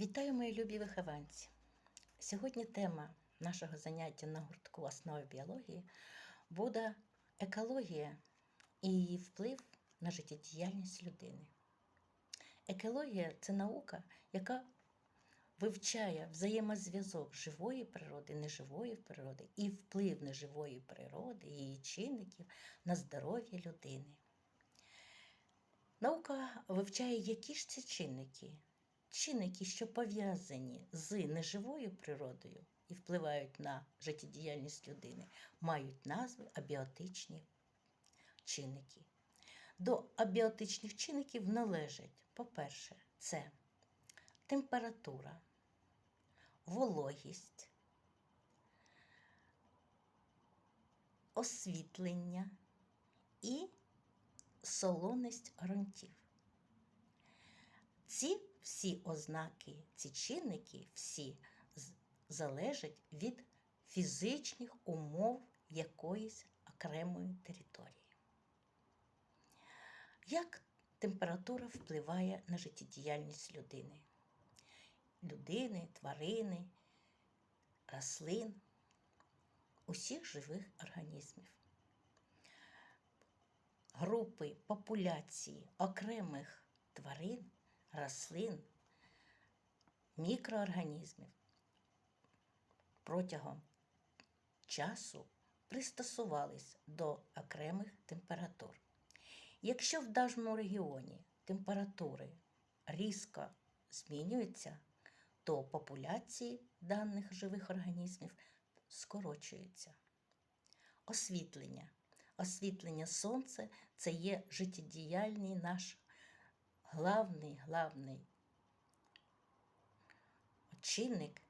Вітаю, мої любі вихованці! Сьогодні тема нашого заняття на гуртку основи біології буде екологія і її вплив на життєдіяльність людини. Екологія це наука, яка вивчає взаємозв'язок живої природи, неживої природи і вплив неживої природи, її чинників на здоров'я людини. Наука вивчає, які ж це чинники, чинники, що пов'язані з неживою природою і впливають на життєдіяльність людини, мають назви абіотичні чинники. До абіотичних чинників належать, по-перше, це температура, вологість, освітлення і солоність ґрунтів. Ці всі ознаки, ці чинники, всі залежать від фізичних умов якоїсь окремої території. Як температура впливає на життєдіяльність людини? Людини, тварини, рослин, усіх живих організмів. Групи популяції окремих тварин, рослин, мікроорганізмів протягом часу пристосувались до окремих температур. Якщо в даному регіоні температури різко змінюються, то популяції даних живих організмів скорочуються. Освітлення. Освітлення сонця це є життєдіяльний наш главний, главний чинник,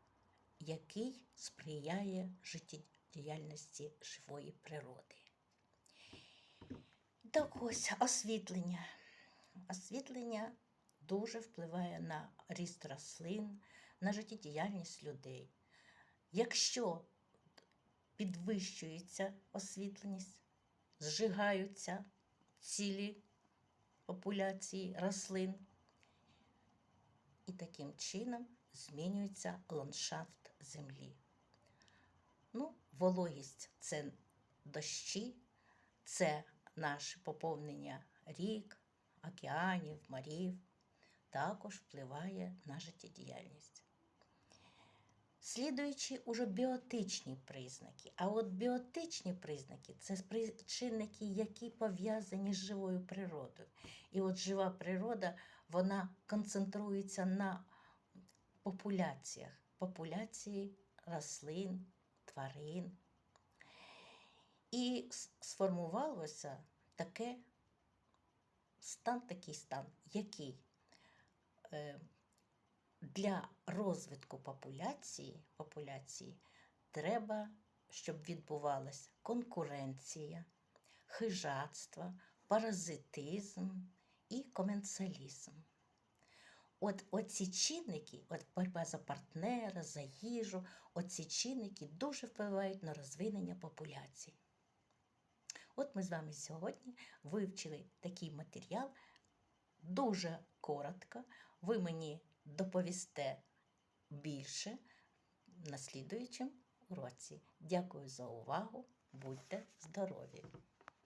який сприяє життєдіяльності живої природи. Так ось освітлення. Освітлення дуже впливає на ріст рослин, на життєдіяльність людей. Якщо підвищується освітленість, зжигаються цілі популяції рослин, і таким чином змінюється ландшафт землі. Ну, вологість це дощі, це наше поповнення рік, океанів, морів, також впливає на життєдіяльність. Слідуючи уже біотичні признаки. А от біотичні признаки це спри- чинники, які пов'язані з живою природою. І от жива природа вона концентрується на популяціях, популяції рослин, тварин. І сформувалося таке стан, такий стан, який е, для розвитку популяції, популяції треба, щоб відбувалася конкуренція, хижацтво, паразитизм і коменсалізм. От оці чинники, от боротьба за партнера, за їжу, оці чинники дуже впливають на розвинення популяцій. От ми з вами сьогодні вивчили такий матеріал дуже коротко. Ви мені доповісте більше на слідуючому уроці. Дякую за увагу. Будьте здорові!